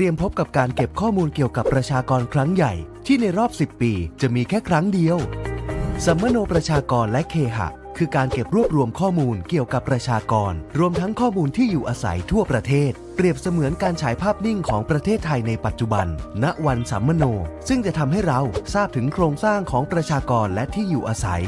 ตรียมพบกับการเก็บข้อมูลเกี่ยวกับประชากรครั้งใหญ่ ที่ในรอบ 10 ปีจะมีแค่ครั้งเดียวสัมมโนประชากรและเคหะ คือการเก็บรวบรวมข้อมูลเกี่ยวกับประชากร รวมทั้งข้อมูลที่อยู่อาศัยทั่วประเทศ เปรียบเสมือนการฉายภาพนิ่งของประเทศไทยในปัจจุบัน ณวันสัมมโน ซึ่งจะทำให้เราทราบถึงโครงสร้างของประชากรและที่อยู่อาศัย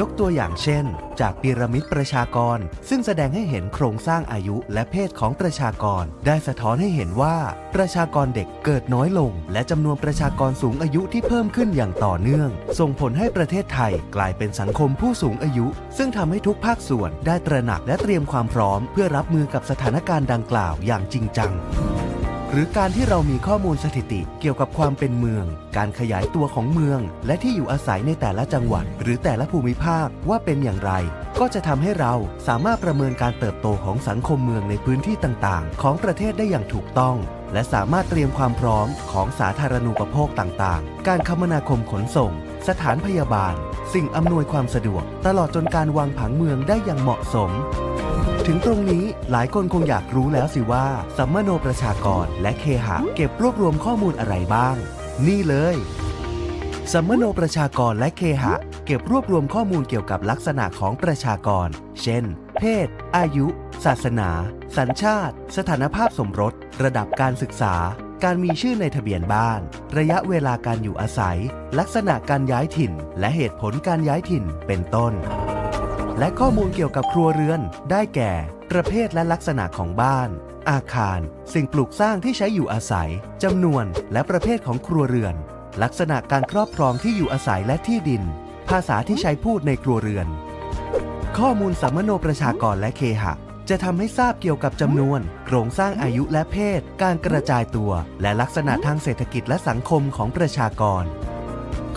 ยกตัวอย่างเช่น จากพีระมิดประชากร ซึ่งแสดงให้เห็นโครงสร้างอายุและเพศของประชากร ได้สะท้อนให้เห็นว่า ประชากรเด็กเกิดน้อยลง และจำนวนประชากรสูงอายุที่เพิ่มขึ้นอย่างต่อเนื่อง ส่งผลให้ประเทศไทยกลายเป็นสังคมผู้สูงอายุ ซึ่งทำให้ทุกภาคส่วนได้ตระหนักและเตรียมความพร้อม เพื่อรับมือกับสถานการณ์ดังกล่าวอย่างจริงจัง หรือการที่เรามีข้อมูลสถิติเกี่ยวกับความเป็นเมือง การขยายตัวของเมือง และที่อยู่อาศัยในแต่ละจังหวัด หรือแต่ละภูมิภาคว่าเป็นอย่างไร ก็จะทำให้เราสามารถประเมินการเติบโตของสังคมเมืองในพื้นที่ต่างๆ ของประเทศได้อย่างถูกต้อง และสามารถเตรียมความพร้อมของสาธารณูปโภคต่างๆ การคมนาคมขนส่ง สถานพยาบาล สิ่งอำนวยความสะดวก ตลอดจนการวางผังเมืองได้อย่างเหมาะสม ถึงตรงนี้หลายคนคงอยากรู้แล้วสิว่า สัมมโนประชากรและเคหะเก็บรวบรวมข้อมูลอะไรบ้าง นี่เลย สัมมโนประชากรและเคหะ เก็บรวบรวมข้อมูลเกี่ยวกับลักษณะของประชากร เช่น เพศ อายุ ศาสนา สัญชาติ สถานภาพสมรส ระดับการศึกษา การมีชื่อในทะเบียนบ้าน ระยะเวลาการอยู่อาศัย ลักษณะการย้ายถิ่น และเหตุผลการย้ายถิ่นเป็นต้น และข้อมูลเกี่ยวกับครัวเรือน ได้แก่ ประเภทและลักษณะของบ้าน อาคาร สิ่งปลูกสร้างที่ใช้อยู่อาศัยจำนวน และประเภทของครัวเรือน ลักษณะการครอบครองที่อยู่อาศัยและที่ดิน ภาษาที่ใช้พูดในครัวเรือน ข้อมูลสัมมโนประชากรและเคหะจะทำให้ทราบเกี่ยวกับจำนวน โครงสร้างอายุและเพศ การกระจายตัว และลักษณะทางเศรษฐกิจและสังคมของประชากร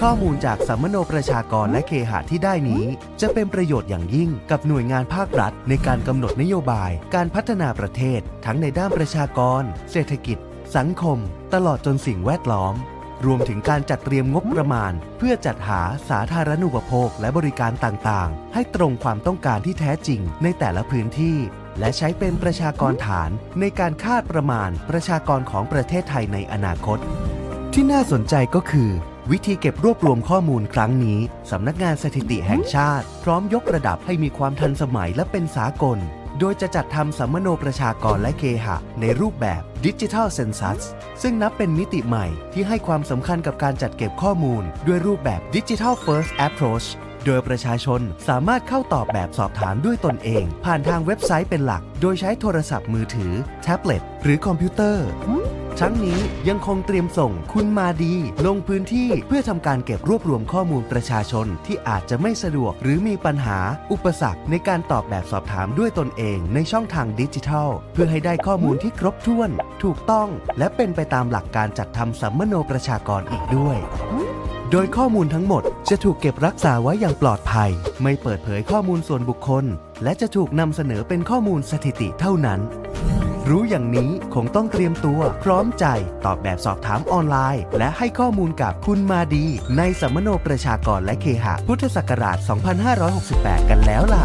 ข้อมูลจากสัมมโนประชากรและเคหะที่ได้นี้ จะเป็นประโยชน์อย่างยิ่งกับหน่วยงานภาครัฐ ในการกำหนดนโยบาย การพัฒนาประเทศ ทั้งในด้านประชากร เศรษฐกิจ สังคม ตลอดจนสิ่งแวดล้อม รวมถึงการจัดเตรียมงบประมาณ เพื่อจัดหาสาธารณูปโภคและบริการต่างๆ ให้ตรงความต้องการที่แท้จริงในแต่ละพื้นที่และใช้เป็นประชากรฐานในการคาดประมาณประชากรของประเทศไทยในอนาคต ที่น่าสนใจก็คือ วิธีเก็บรวบรวมข้อมูลครั้งนี้ สำนักงานสถิติแห่งชาติ พร้อมยกระดับให้มีความทันสมัยและเป็นสากล โดยจะจัดทำสัมมโนประชากรและเคหะ ในรูปแบบดิจิทัลเซนซัสซึ่งนับเป็นมิติใหม่ที่ให้ความสำคัญกับการจัดเก็บข้อมูล ด้วยรูปแบบดิจิทัล First Approach โดยประชาชนสามารถเข้าตอบแบบสอบถามด้วยตนเอง ผ่านทางเว็บไซต์เป็นหลัก โดยใช้โทรศัพท์มือถือ แท็บเล็ต หรือคอมพิวเตอร์ ทั้งนี้ยังคงเตรียมส่งคุณมาดี ลงพื้นที่เพื่อทำการเก็บรวบรวมข้อมูลประชาชนที่อาจจะไม่สะดวก หรือมีปัญหา อุปสรรคในการตอบแบบสอบถามด้วยตนเองในช่องทางดิจิทัล เพื่อให้ได้ข้อมูลที่ครบถ้วน ถูกต้อง และเป็นไปตามหลักการจัดทำสัมมโนประชากรอีกด้วยโดยข้อมูลทั้งหมดจะถูกเก็บรักษาไว้อย่างปลอดภัย ไม่เปิดเผยข้อมูลส่วนบุคคล และจะถูกนำเสนอเป็นข้อมูลสถิติเท่านั้น รู้อย่างนี้คงต้องเตรียมตัว พร้อมใจ ตอบแบบสอบถามออนไลน์ และให้ข้อมูลกับคุณมาดี ในสัมมโนประชากรและเคหะพุทธศักราช 2568 กันแล้วล่ะ